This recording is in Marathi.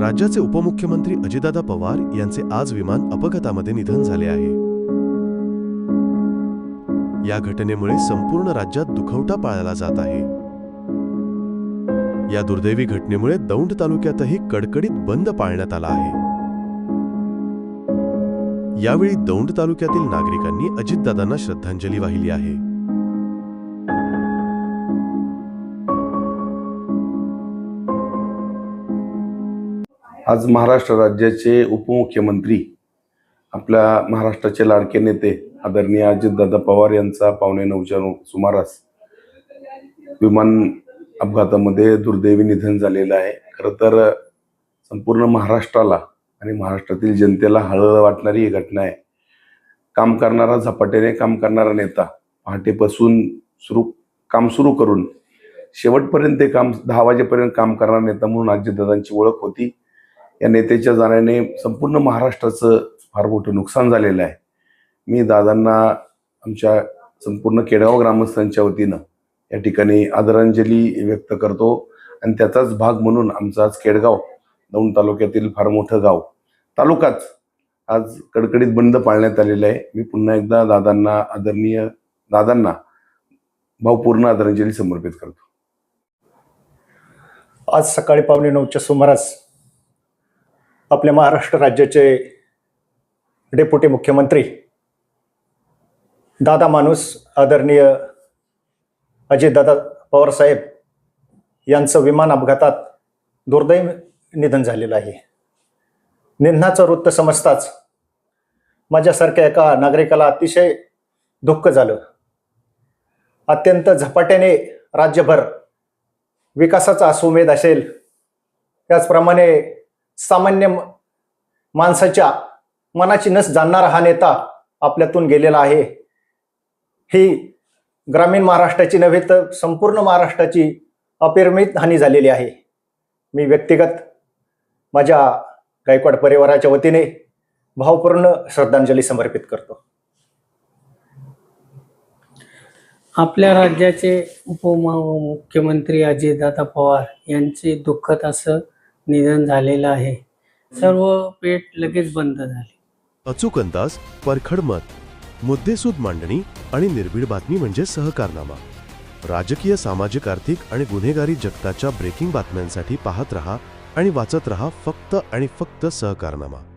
राज्याचे उपमुख्यमंत्री अजितदादा पवार यांचे आज विमान अपघातामध्ये निधन झाले आहे. या घटनेमुळे संपूर्ण राज्यात दुखवटा पाळला जात आहे. या दुर्दैवी घटनेमुळे दौंड तालुक्यातही कडकडीत बंद पाळण्यात आला आहे. यावेळी दौंड तालुक्यातील नागरिकांनी अजितदादांना श्रद्धांजली वाहिली आहे. आज महाराष्ट्र राज्याचे उपमुख्यमंत्री आपल्या महाराष्ट्राचे लाडके नेते आदरणीय अजितदादा पवार यांचा पावणे नऊच्या सुमारास विमान अपघातामध्ये दुर्दैवी निधन झालेलं आहे. खरं तर संपूर्ण महाराष्ट्राला आणि महाराष्ट्रातील जनतेला हळहळ वाटणारी ही घटना आहे. काम करणारा झपाट्याने काम करणारा नेता पहाटेपासून सुरू काम सुरू करून शेवटपर्यंत ते काम दहा वाजेपर्यंत काम करणारा नेता म्हणून अजितदादांची ओळख होती. या नेत्याच्या जाण्याने संपूर्ण महाराष्ट्राचं फार मोठं नुकसान झालेलं आहे. मी दादांना आमच्या संपूर्ण केडगाव ग्रामस्थांच्या वतीनं या ठिकाणी आदरांजली व्यक्त करतो आणि त्याचाच भाग म्हणून आमचं आज केडगाव दौंड तालुक्यातील फार मोठं गाव तालुकाच आज कडकडीत बंद पाळण्यात आलेलं आहे. मी पुन्हा एकदा दादांना आदरणीय दादांना भावपूर्ण आदरांजली समर्पित करतो. आज सकाळी पावणे नऊच्या सुमारास आपल्या महाराष्ट्र राज्याचे डेप्युटी मुख्यमंत्री दादा माणूस आदरणीय अजितदादा पवारसाहेब यांचं विमान अपघातात दुर्दैव निधन झालेलं आहे. निधनाचं वृत्त समजताच माझ्यासारख्या एका नागरिकाला अतिशय दुःख झालं. अत्यंत झपाट्याने राज्यभर विकासाचा असुमेध असेल. त्याचप्रमाणे सामान्य माणसाच्या मनाची नस जाणणारा हा नेता आपल्यातून गेलेला आहे. ही ग्रामीण महाराष्ट्राची नव्हे तर संपूर्ण महाराष्ट्राची अपेरमित हानी झालेली आहे. मी व्यक्तिगत माझ्या गायकवाड परिवाराच्या वतीने भावपूर्ण श्रद्धांजली समर्पित करतो. आपल्या राज्याचे उपमुख्यमंत्री अजितदादा पवार यांचे दुःखद असं निधन झालेलं आहे. सर्व पेठ लगेच बंद झाले. अचूक अंदाज परखड मत मुद्देसूद मांडणी आणि निर्भीड बातमी म्हणजे सहकारनामा. राजकीय सामाजिक आर्थिक आणि गुन्हेगारी जगताच्या ब्रेकिंग बातम्यांसाठी पाहत रहा आणि वाचत रहा फक्त आणि फक्त सहकारनामा.